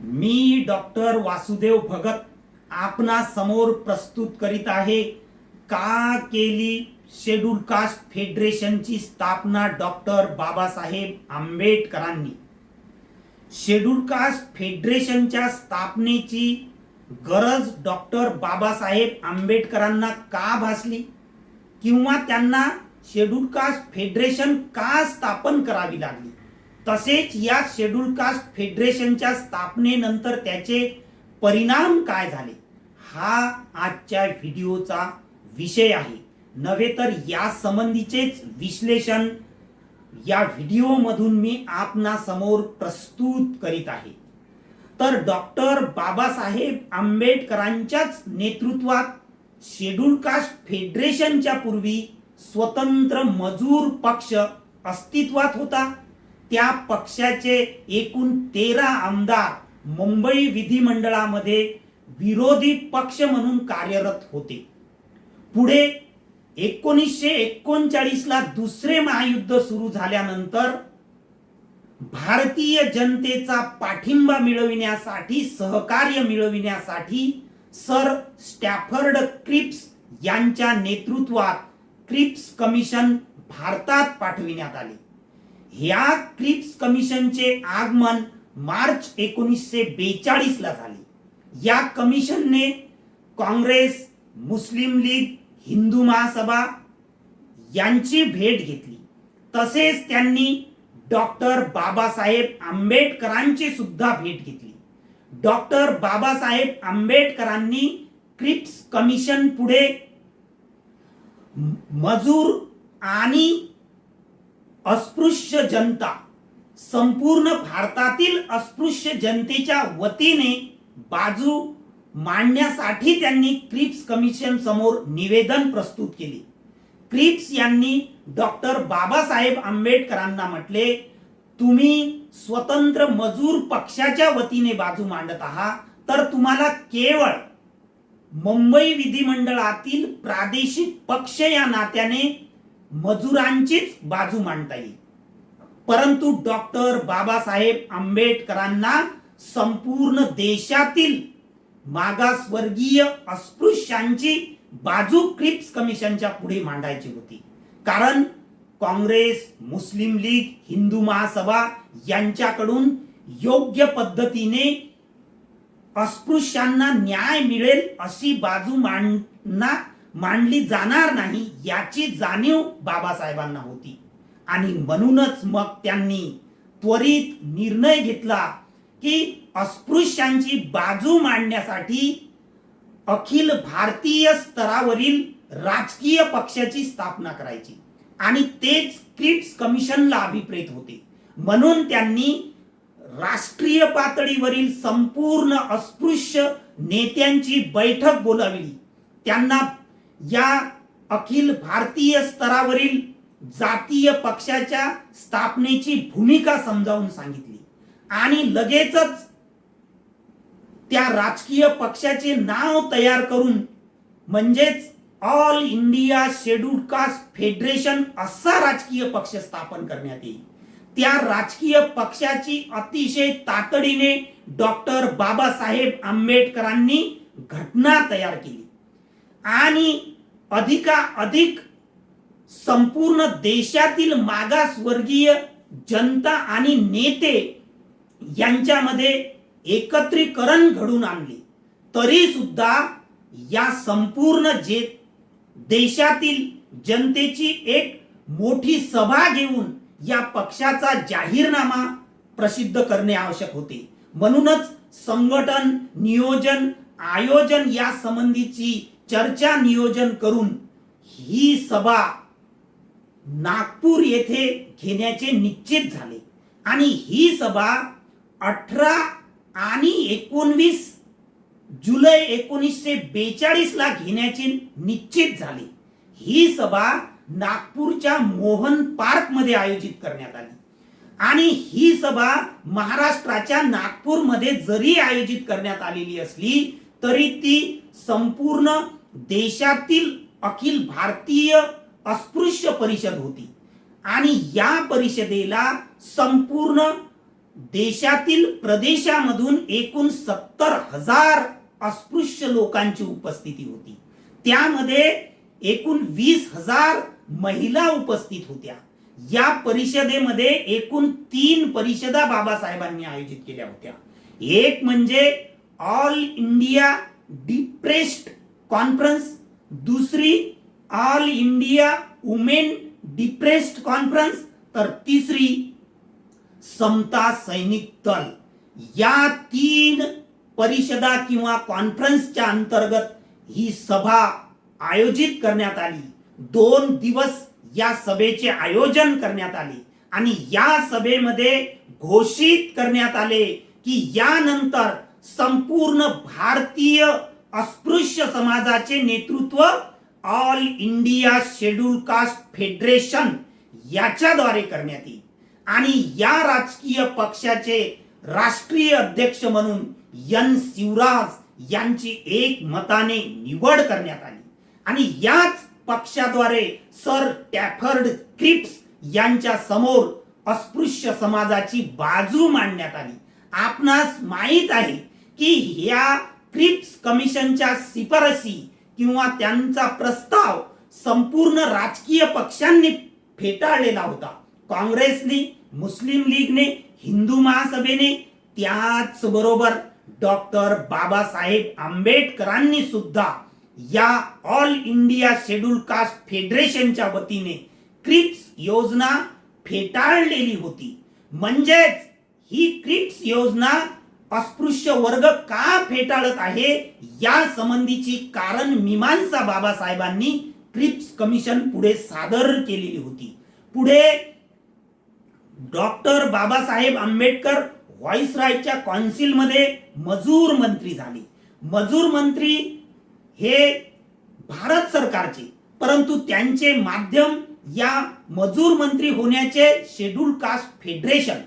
मी doctor Vasudev Bhagat आपणा समोर प्रस्तुत करीत आहे का केली शेड्यूल कास्ट फेडरेशनची स्थापना डॉक्टर बाबासाहेब आंबेडकरांनी? शेड्यूल कास्ट फेडरेशनच्या स्थापनेची गरज डॉक्टर बाबासाहेब आंबेडकरांना का भासली? किंवा त्यांना शेड्यूल कास्ट फेडरेशन का स्थापन करावी लागली? तसेच या शेड्यूल कास्ट फेडरेशनच्या स्थापनेनंतर त्याचे परिणाम काय झाले? हा आजच्या व्हिडिओचा विषय आहे. नव्हे तर या संबंधीचेच विश्लेषण या व्हिडिओमधून मी आपणासमोर प्रस्तुत करीत आहे. तर डॉक्टर बाबासाहेब आंबेडकरांच्याच नेतृत्वात शेड्यूल कास्ट फेडरेशनच्या पूर्वी स्वतंत्र मजूर पक्ष अस्तित्वात होता. त्या पक्षाचे एकूण तेरा आमदार मुंबई विधिमंडळामध्ये विरोधी पक्ष म्हणून कार्यरत होते. पुढे एकोणीसशे एकोणचाळीसला दुसरे महायुद्ध सुरू झाल्यानंतर भारतीय जनतेचा पाठिंबा मिळविण्यासाठी सहकार्य मिळविण्यासाठी सर स्टॅफर्ड क्रिप्स यांच्या नेतृत्वात क्रिप्स कमिशन भारतात पाठविण्यात आले. ह्या क्रिप्स कमिशनचे आगमन मार्च एकोणीसशे बेचाळीस ला झाले. या कमिशनने काँग्रेस मुस्लिम लीग हिंदू महासभा यांची भेट घेतली. तसेच त्यांनी डॉक्टर बाबासाहेब आंबेडकरांची सुद्धा भेट घेतली. डॉक्टर बाबासाहेब आंबेडकरांनी क्रिप्स कमिशन पुढे मजूर आणि अस्पृश्य जनता संपूर्ण भारतातील अस्पृश्य जनतेच्या वतीने बाजू मांडण्यासाठी त्यांनी क्रिप्स कमिशन समोर निवेदन प्रस्तुत केले. क्रिप्स यांनी डॉक्टर बाबासाहेब आंबेडकरांना म्हटले तुम्ही स्वतंत्र मजूर पक्षाच्या वतीने बाजू मांडत आहात तर तुम्हाला केवळ मुंबई विधिमंडळातील प्रादेशिक पक्ष या नात्याने मजुरांचीच बाजू मांडता येईल. परंतु डॉक्टर बाबासाहेब आंबेडकरांना संपूर्ण देशातील मागासवर्गीय अस्पृश्यांची बाजू क्रिप्स कमिशनच्या पुढे मांडायची होती. कारण काँग्रेस मुस्लिम लीग हिंदू महासभा यांच्याकडून योग्य पद्धतीने अस्पृश्यांना न्याय मिळेल अशी बाजू मांडना मांडली जाणार नाही याची जाणीव बाबासाहेबांना होती. आणि म्हणूनच मग त्यांनी त्वरित निर्णय घेतला की अस्पृश्यांची बाजू मांडण्यासाठी अखिल भारतीय स्तरावरील राजकीय पक्षाची स्थापना करायची. आणि तेच क्रिप्स कमिशनला अभिप्रेत होते. म्हणून त्यांनी राष्ट्रीय पातळीवरील संपूर्ण अस्पृश्य नेत्यांची बैठक बोलावली. त्यांना या अखिल भारतीय स्तरावरील जातीय पक्षाच्या स्थापनेची भूमिका समजावून सांगितली. आणि लगेचच त्या राजकीय पक्षाचे नाव तयार करून म्हणजेच All India Schedule Caste Federation असा राजकीय पक्ष स्थापन करण्यात येईल. त्या राजकीय पक्षाची अतिशय तातडीने डॉक्टर बाबासाहेब आंबेडकरांनी घटना तयार केली. आणि अधिका अधिक संपूर्ण देशातील मागासवर्गीय जनता आणि नेते यांच्यामध्ये एकत्रीकरण घडून आणले. तरी सुद्धा या संपूर्ण जे देशातील जनतेची एक मोठी सभा घेऊन या पक्षाचा जाहीरनामा प्रसिद्ध करणे आवश्यक होते. म्हणूनच संघटन नियोजन आयोजन या संबंधीची चर्चा नियोजन करून ही सभा नागपूर येथे घेण्याचे निश्चित झाले. आणि ही सभा अठरा आणि एकोणवीस जुलै एकोणीसशे बेचाळीसला घेण्याचे निश्चित झाले. ही सभा नागपूरच्या मोहन पार्कमध्ये आयोजित करण्यात आली. आणि ही सभा महाराष्ट्राच्या नागपूरमध्ये जरी आयोजित करण्यात आलेली असली तरी ती संपूर्ण देशातील अखिल भारतीय अस्पृश्य परिषद होती. आणि या परिषदेला संपूर्ण देशातील प्रदेशामधून एकूण सत्तर हजार अस्पृश्य लोकांची उपस्थिती होती. त्यामध्ये एकूण वीस हजार महिला उपस्थित होत्या. या परिषदेमध्ये एकूण तीन परिषदा बाबासाहेबांनी आयोजित केल्या होत्या. एक म्हणजे ऑल इंडिया डिप्रेस्ड कॉन्फरन्स दुसरी All India Women Depressed Conference तर तिसरी समता सैनिक दल. या तीन परिषदा किंवा कॉन्फरन्सच्या अंतर्गत ही सभा आयोजित करण्यात आली. दोन दिवस या सभेचे आयोजन करण्यात आले आणि या सभेमध्ये घोषित करण्यात आले की यानंतर संपूर्ण भारतीय अस्पृश्य समाजाचे नेतृत्व All India Schedule Caste Federation याच्याद्वारे करण्यात येईल. आणि या राजकीय पक्षाचे राष्ट्रीय अध्यक्ष म्हणून यन शिवराज यांची एक मताने निवड करण्यात आली. आणि याच पक्षाद्वारे सर टॅफर्ड क्रिप्स यांच्या समोर अस्पृश्य समाजाची बाजू मांडण्यात आली. आपणास माहीत आहे की या क्रिप्स कमिशनच्या शिफारसी किंवा त्यांचा प्रस्ताव संपूर्ण राजकीय पक्षांनी फेटाळलेला होता. काँग्रेसने मुस्लिम लीगने हिंदू महासभेने त्याचबरोबर डॉक्टर बाबासाहेब आंबेडकरांनी सुद्धा या ऑल इंडिया शेड्यूल कास्ट फेडरेशनच्या वतीने क्रिप्स योजना फेटाळलेली होती. म्हणजेच ही क्रिप्स योजना अस्पृश्य वर्ग का फेटाळत आहे? या संबंधीची कारण मीमांसा बाबासाहेबांनी क्रिप्स कमिशन पुढे सादर केलेली होती. पुढे डॉक्टर बाबासाहेब आंबेडकर व्हॉइसरायच्या कॉन्सिलमध्ये मजूर मंत्री झाले. मजूर मंत्री हे भारत सरकारचे परंतु त्यांचे माध्यम या मजूर मंत्री होण्याचे शेड्यूल कास्ट फेडरेशन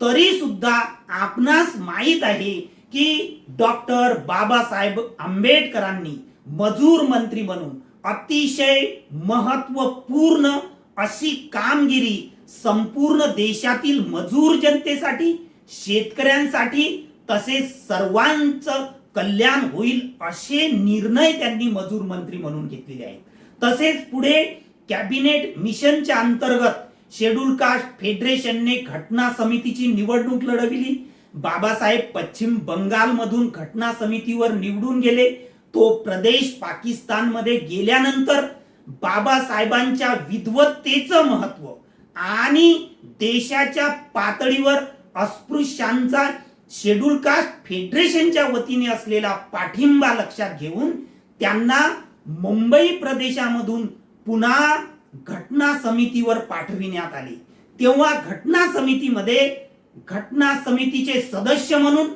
तरी सुद्धा आपणास माहीत आहे की डॉक्टर बाबासाहेब आंबेडकरांनी मजूर मंत्री म्हणून अतिशय महत्त्वपूर्ण अशी कामगिरी संपूर्ण देशातील मजूर जनतेसाठी शेतकऱ्यांसाठी तसेच सर्वांचं कल्याण होईल असे निर्णय त्यांनी मजूर मंत्री म्हणून घेतलेले आहेत. तसेच पुढे कॅबिनेट मिशनच्या अंतर्गत शेड्यूल कास्ट फेडरेशनने घटना समितीची निवडणूक लढविली. बाबासाहेब पश्चिम बंगालमधून घटना समितीवर निवडून गेले. तो प्रदेश पाकिस्तानमध्ये गेल्यानंतर बाबासाहेबांच्या विद्वत्तेचं महत्त्व आणि देशाच्या पातळीवर अस्पृश्यांचा शेड्यूल कास्ट फेडरेशनच्या वतीने असलेला पाठिंबा लक्षात घेऊन त्यांना मुंबई प्रदेशामधून पुन्हा घटना समितीवर पाठविण्यात आले. तेव्हा घटना समितीमध्ये घटना समितीचे सदस्य म्हणून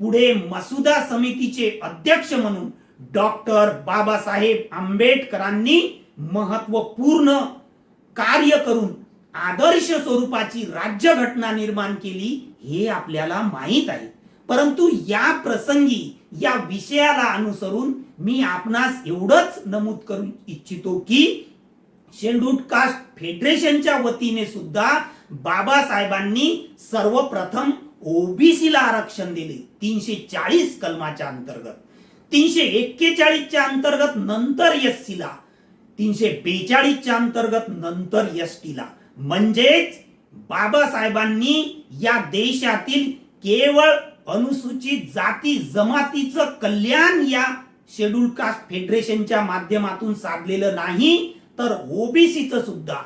पुढे मसुदा समितीचे अध्यक्ष म्हणून डॉक्टर बाबासाहेब आंबेडकरांनी महत्त्वपूर्ण कार्य करून आदर्श स्वरूपाची राज्यघटना निर्माण केली हे आपल्याला माहीत आहे. परंतु या प्रसंगी या विषयाला अनुसरून मी आपणास एवढंच नमूद करू इच्छितो की शेड्यूल कास्ट फेडरेशनच्या वतीने सुद्धा बाबासाहेबांनी सर्वप्रथम ओबीसीला आरक्षण दिले. तीनशे चाळीस कलमाच्या अंतर्गत. तीनशे एक्केचाळीसच्या अंतर्गत नंतर एस ला तीनशे बेचाळीसच्या अंतर्गत नंतर एस टीला. म्हणजेच बाबासाहेबांनी या देशातील केवळ अनुसूचित जाती जमातीचं कल्याण या शेड्यूल कास्ट फेडरेशनच्या माध्यमातून साधलेलं नाही तर ओबीसीचं सुद्धा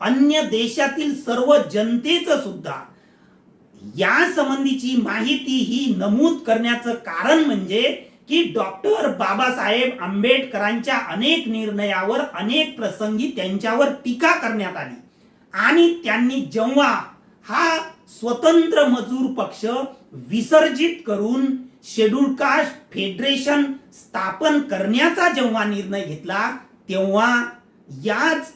अन्य देशातील सर्व जनतेचं सुद्धा या संबंधीची माहिती ही नमूद करण्याचं कारण म्हणजे की डॉक्टर बाबासाहेब आंबेडकरांच्या अनेक निर्णयावर अनेक प्रसंगी त्यांच्यावर टीका करण्यात आली. आणि त्यांनी जेव्हा हा स्वतंत्र मजूर पक्ष विसर्जित करून शेड्यूल कास्ट फेडरेशन स्थापन करण्याचा जेव्हा निर्णय घेतला तेव्हा याच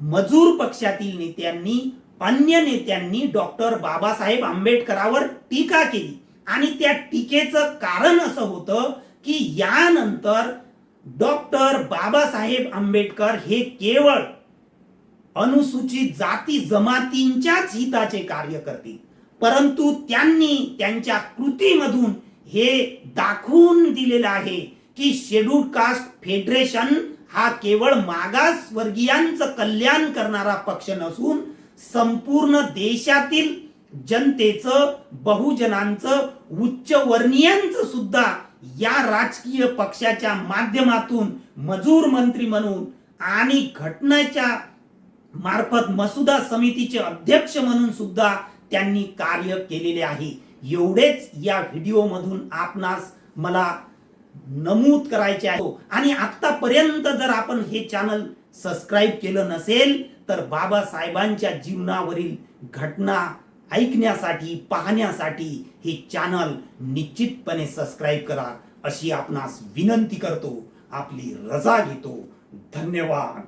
मजूर पक्षातील नेत्यांनी अन्य नेत्यांनी डॉक्टर बाबासाहेब आंबेडकरावर टीका केली. आणि त्या टीकेचं कारण असं होतं की यानंतर डॉक्टर बाबासाहेब आंबेडकर हे केवळ अनुसूचित जाती जमातींच्याच हिताचे कार्य करतील. परंतु त्यांनी त्यांच्या कृतीमधून हे दाखवून दिलेलं आहे की शेड्यूल कास्ट फेडरेशन हा केवळ मागास वर्गीयांचं कल्याण करणारा पक्ष नसून संपूर्ण देशातील जनतेचं बहुजनांचं उच्च वर्णीयांचं सुद्धा या राजकीय पक्षाच्या माध्यमातून मजूर मंत्री म्हणून आणि घटनेच्या मार्फत मसुदा समितीचे अध्यक्ष म्हणून सुद्धा त्यांनी कार्य केलेले आहे. एवढेच या व्हिडिओ मधून आपणास मला नमूद करायचे आहे. आणि आतापर्यंत जर आपण हे चॅनल सबस्क्राईब केलं नसेल तर बाबासाहेबांच्या जीवनावरील घटना ऐकण्यासाठी पाहण्यासाठी हे चॅनल निश्चितपणे सबस्क्राईब करा. अशी आपणास विनंती करतो. आपली रजा घेतो. धन्यवाद.